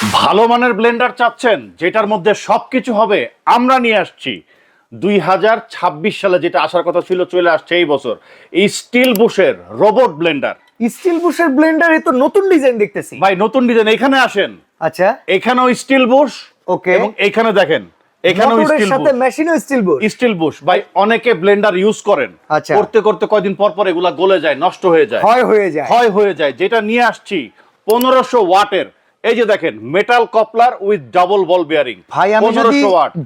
ভালো মানের ব্লেন্ডার চাচ্ছেন যেটার মধ্যে সবকিছু হবে আমরা নিয়ে আসছি। দুই হাজার ছাব্বিশ সালে যেটা আসার কথা ছিল চলে আসছে এই বছর। এই স্টিল বুশের রোবট ব্লেন্ডার স্টিল বুশের ব্লেন্ডার এ তো নতুন ডিজাইন দেখতেছি। ভাই নতুন ডিজাইন এখানে আসেন। আচ্ছা। এখানেও স্টিল বুশ ওকে এবং এখানে দেখেন এখানেও স্টিল সাথে মেশিনও স্টিল বুশ স্টিল বুশ ভাই অনেকে ব্লেন্ডার ইউজ করেন। আচ্ছা। করতে করতে কয়দিন পর পর এগুলা গলে যায় নষ্ট হয়ে যায়। ক্ষয় হয়ে যায়। ক্ষয় হয়ে যায়। যেটা নিয়ে আসছি পনেরোশো ওয়াটের এই যে দেখেন metal coupler with double ball bearing ভাই আমি যদি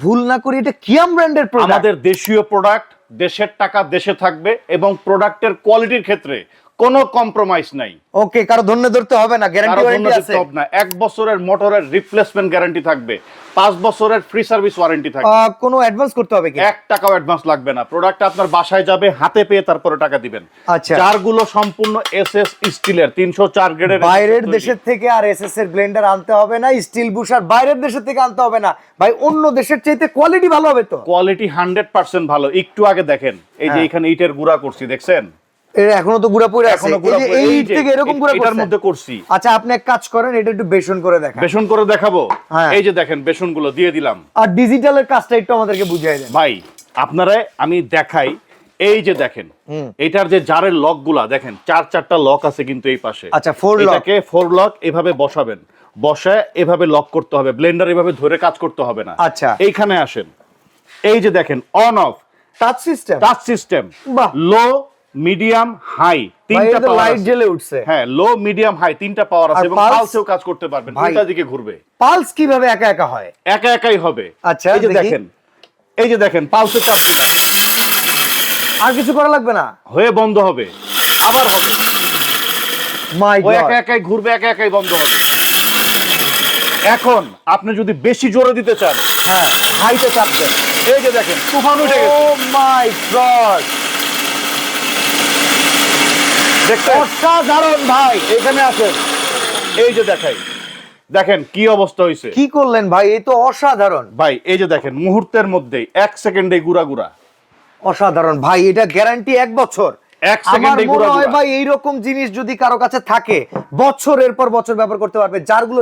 ভুল না করি এটা কিয়াম ব্র্যান্ডের প্রোডাক্ট আমাদের দেশীয় প্রোডাক্ট দেশের টাকা দেশে থাকবে এবং প্রোডাক্টের কোয়ালিটির ক্ষেত্রে কোনো কম্প্রোমাইজ নাই। ওকে কারও ধন্য ধরতে হবে না গ্যারান্টি ওয়ারেন্টি আছে। না। এক বছরের মোটরের রিপ্লেসমেন্ট গ্যারান্টি থাকবে। পাঁচ বছরের ফ্রি সার্ভিস ওয়ারেন্টি থাকবে। কোনো অ্যাডভান্স করতে হবে কি? এক টাকাও অ্যাডভান্স লাগবে না। প্রোডাক্ট আপনার বাসায় যাবে হাতে পেয়ে তারপরে টাকা দিবেন। আচ্ছা। চারগুলো সম্পূর্ণ এস এস স্টিলের তিনশো চার গ্রেডের বাইরের দেশের থেকে আর এসএস এর ব্লেন্ডার আনতে হবে না স্টিল বুশ আর বাইরের দেশের থেকে আনতে হবে না। ভাই অন্য দেশের চাইতে কোয়ালিটি ভালো হবে তো। কোয়ালিটি হান্ড্রেড পার্সেন্ট ভালো। একটু আগে দেখেন এই যে হ্যাঁ। এখানে ইটের গুঁড়া করছি দেখছেন? এখনও তো গুড়া পড়ে আছে। এই ইট থেকে এরকম গুড়া এটার মধ্যে করছি। আচ্ছা আপনি এক কাজ করেন এটা একটু বেসন করে দেখান। বেসন করে দেখাবো? হ্যাঁ। এই যে দেখেন বেসনগুলো দিয়ে দিলাম। আর ডিজিটালের কাজটা একটু আমাদেরকে বুঝিয়ে দেন। ভাই আপনারা আমি দেখাই। এই যে দেখেন এটার যে জারের লকগুলা দেখেন চার চারটা লক আছে কিন্তু এই পাশে। আচ্ছা, lock। এটাকে ফোর লক এভাবে বসাবেন। বসায় এভাবে লক করতে হবে। ব্লেন্ডার এভাবে ধরে কাজ করতে হবে না। আচ্ছা। এইখানে আসেন। এই যে দেখেন on off touch system touch system. Low medium high তিনটা পাওয়ার লাইট জ্বলে উঠছে। হ্যাঁ লো মিডিয়াম হাই তিনটা পাওয়ার আছে এবং পালসেও কাজ করতে পারবেন। দুইটা দিকে ঘুরবে। পালস কীভাবে একা একা হয়? একা একাই হবে। আচ্ছা, এই যে দেখেন এই যে দেখেন পালসের চাপ দিলাম। আর কিছু করা লাগবে না? হয়ে বন্ধ হবে। আবার হবে। মাই ও একা একাই ঘুরবে একা একাই বন্ধ হবে। এখন আপনি যদি বেশি জোরে দিতে চান হ্যাঁ। হাইতে চাপ দেন। এই যে দেখেন তুফান উঠে গেছে। ও মাই গড অসাধারণ ভাই। এখানে আসেন। এই যে দেখাই দেখেন কি অবস্থা হয়েছে কি করলেন ভাই? এই তো অসাধারণ। ভাই এই যে দেখেন মুহূর্তের মধ্যেই এক সেকেন্ডে গুড়া গুড়া। অসাধারণ ভাই এটা গ্যারান্টি এক বছর। এক সেকেন্ডে হয় ভাই জিনিস যদি কারও কাছে থাকে বছরের পর বছর ব্যবহার করতে পারবে।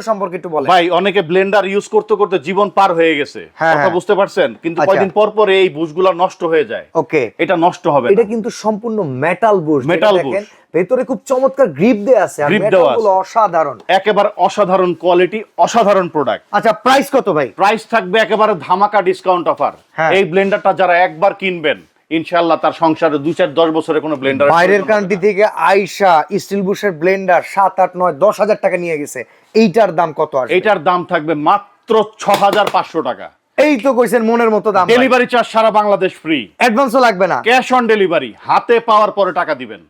সম্পর্কে একটু বলে ভাই অনেকে ব্লেন্ডার ইউজ করতে করতে জীবন পার হয়ে গেছে। হ্যাঁ, কথা হ্যাঁ। বুঝতে পারছেন? কিন্তু আচ্ছা। কয়দিন পর পর এই বুশগুলা নষ্ট হয়ে যায়। ওকে। এটা নষ্ট হবে এটা কিন্তু সম্পূর্ণ মেটাল বুশ Metal দেখেন ভেতরে খুব চমৎকার গ্রিপ দেয়া আছে আর মেটাল দেওয়া অসাধারণ। একেবারে অসাধারণ কোয়ালিটি অসাধারণ প্রোডাক্ট আচ্ছা প্রাইস কত ভাই? প্রাইস থাকবে একেবারে ধামাকা ডিসকাউন্ট অফার হ্যাঁ। এই ব্লেন্ডারটা যারা একবার কিনবেন ইনশাআল্লাহ তার সংসারে দুই চার দশ বছরে কোনো ব্লেন্ডার বাইরের কান্ট্রি থেকে আইসা স্টিল বুশের ব্লেন্ডার সাত আট নয় দশ হাজার টাকা নিয়ে গেছে। এইটার দাম কত আর এইটার দাম থাকবে মাত্র ছ হাজার পাঁচশো টাকা। এই তো কইছেন মনের মতো দাম। ডেলিভারি চার্জ সারা বাংলাদেশ ফ্রি অ্যাডভান্সও লাগবে না। ক্যাশ অন ডেলিভারি হাতে পাওয়ার পরে টাকা দিবেন।